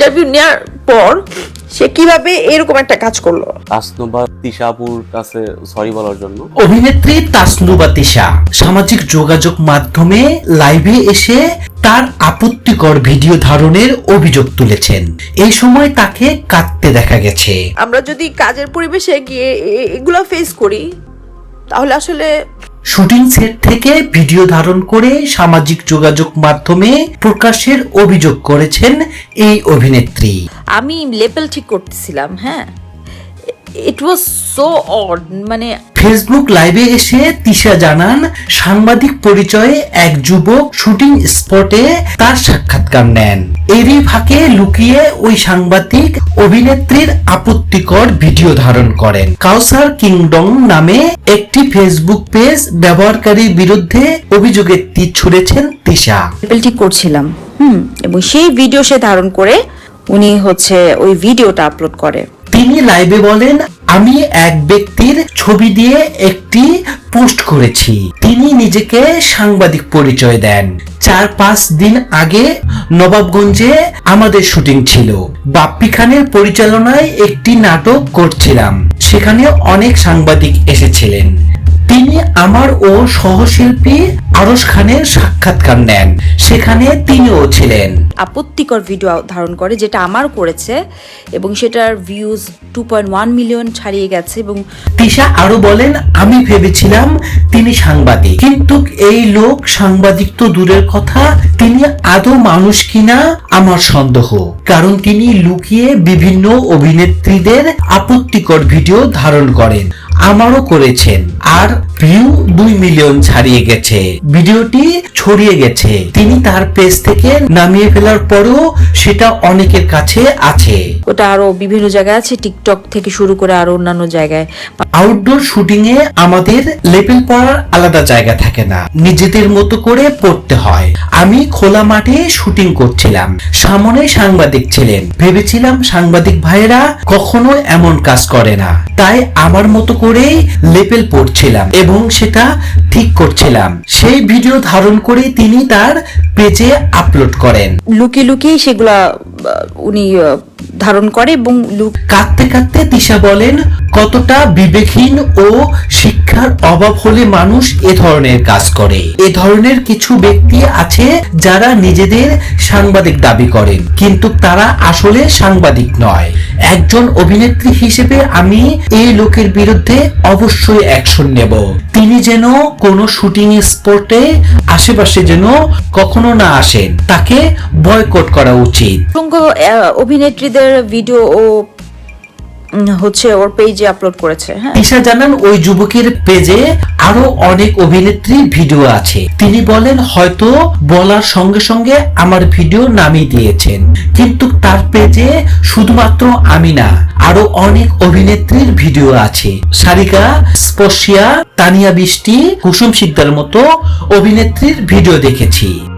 Interview নেওয়ার পর সে কীভাবে এরকম একটা কাজ করল? তাসনুবা তিশাপুর কাছে সরি বলার জন্য। অভিনেত্রী তাসনুবা তিশা সামাজিক যোগাযোগ মাধ্যমে লাইভে এসে তার আপত্তিকর ভিডিও ধারণের অভিযোগ তুলেছেন। এই সময় তাকে কাঁদতে দেখা গেছে। আমরা যদি কাজের পরিবেশে গিয়ে এগুলো ফেস করি তাহলে আসলে শুটিং সেট থেকে ভিডিও ধারণ করে সামাজিক যোগাযোগ মাধ্যমে প্রকাশের অভিযোগ করেছেন এই অভিনেত্রী। আমি লেবেল ঠিক করতেছিলাম হ্যাঁ। ইট ওয়াজ সো অড মানে ফেসবুক লাইভে এসে তিশা জানান সাংবাদিক পরিচয়ে এক যুবক শুটিং স্পটে তার সাক্ষাৎকার নেন। এরই ফাঁকে লুকিয়ে ওই সাংবাদিক অভিনেত্রীর আপত্তিকর ভিডিও ধারণ করেন। কাউসার কিংডম নামে একটি ফেসবুক পেজ ব্যবহারকারীর বিরুদ্ধে অভিযোগের তীর ছুড়েছেন তিশা। ঠিক করছিলাম হুম এবং সেই ভিডিও সে ধারণ করে উনি হচ্ছে ওই ভিডিওটা আপলোড করে। তিনি লাইভে বলেন, আমি এক ব্যক্তির ছবি দিয়ে একটি পোস্ট করেছি। তিনি নিজেকে সাংবাদিক পরিচয় দেন। চার পাঁচ দিন আগে নবাবগঞ্জে আমাদের শুটিং ছিল। বাপ্পি খানের পরিচালনায় একটি নাটক করছিলাম। সেখানে অনেক সাংবাদিক এসেছিলেন। তিনি আমার ও সহশিল্পী আরশ খানের সাক্ষাৎকার নেন। সেখানে তিনিও ছিলেন। আপত্তিকর ভিডিও ধারণ করে যেটা আমার করেছে এবং সেটার views two point one million ছাড়িয়ে গেছে এবং তিশা আরও বলেন আমি ভেবেছিলাম তিনি সাংবাদিক কিন্তু এই লোক সাংবাদিক তো দূরের কথা তিনি আদৌ মানুষ কিনা আমার সন্দেহ। কারণ তিনি লুকিয়ে বিভিন্ন অভিনেত্রীদের আপত্তিকর ভিডিও ধারণ করেন আমারও করেছেন। আর ভিউ দুই মিলিয়ন ছাড়িয়ে গেছে। ভিডিওটি ছড়িয়ে গেছে। তিনি তার পেজ থেকে নামিয়ে ফেলার পরেও সেটা অনেকের কাছে আছে। ওটা আরও বিভিন্ন জায়গায় আছে টিকটক থেকে শুরু করে আরও অন্যান্য জায়গায়। আউটডোর শুটিং এ আমাদের লেভেল পড়ার আলাদা জায়গা থাকে না। নিজেদের মতো করে পড়তে হয়। আমি খোলা মাঠে শুটিং করছিলাম। সামনে সাংবাদিক ছিলেন। ভেবেছিলাম সাংবাদিক ভাইয়েরা কখনো এমন কাজ করে না। তাই আমার মতো করেই লেপেল পড়ছিলাম এবং সেটা ঠিক করছিলাম। সেই ভিডিও ধারণ করে তিনি তার পেজে আপলোড করেন। লুকিয়ে লুকিয়ে সেগুলা উনি ধারণ করে এবং লুক কাঁদতে কাঁদতে তিশা বলেন কতটা বিবেকহীন ও শিক্ষার অভাব হলে মানুষ এ ধরনের কাজ করে? এ ধরনের কিছু ব্যক্তি আছে যারা নিজেদের সাংবাদিক দাবি করেন, কিন্তু তারা আসলে সাংবাদিক নয়। একজন অভিনেত্রী হিসেবে আমি এই লোকের বিরুদ্ধে অবশ্যই অ্যাকশন নেব। তিনি যেন কোনো শুটিং স্পটে আশেপাশে যেন কখনো না আসেন, তাকে বয়কট করা উচিত। অভিনেত্রীদের ভিডিও ও হচ্ছে ওর পেজে আপলোড করেছে হ্যাঁ। তিশা জানান, ওই যুবকের পেজে আরও অনেক অভিনেত্রী ভিডিও আছে। তিনি বলেন, হয়তো বলার সঙ্গে সঙ্গে আমার ভিডিও নামিয়ে দিয়েছেন। কিন্তু তার পেজে শুধুমাত্র আমি না, আরও অনেক অভিনেত্রীর ভিডিও আছে। সারিকা, স্পর্শিয়া, তানিয়া বৃষ্টি, কুসুম সিকদার মতো অভিনেত্রীর ভিডিও দেখেছি।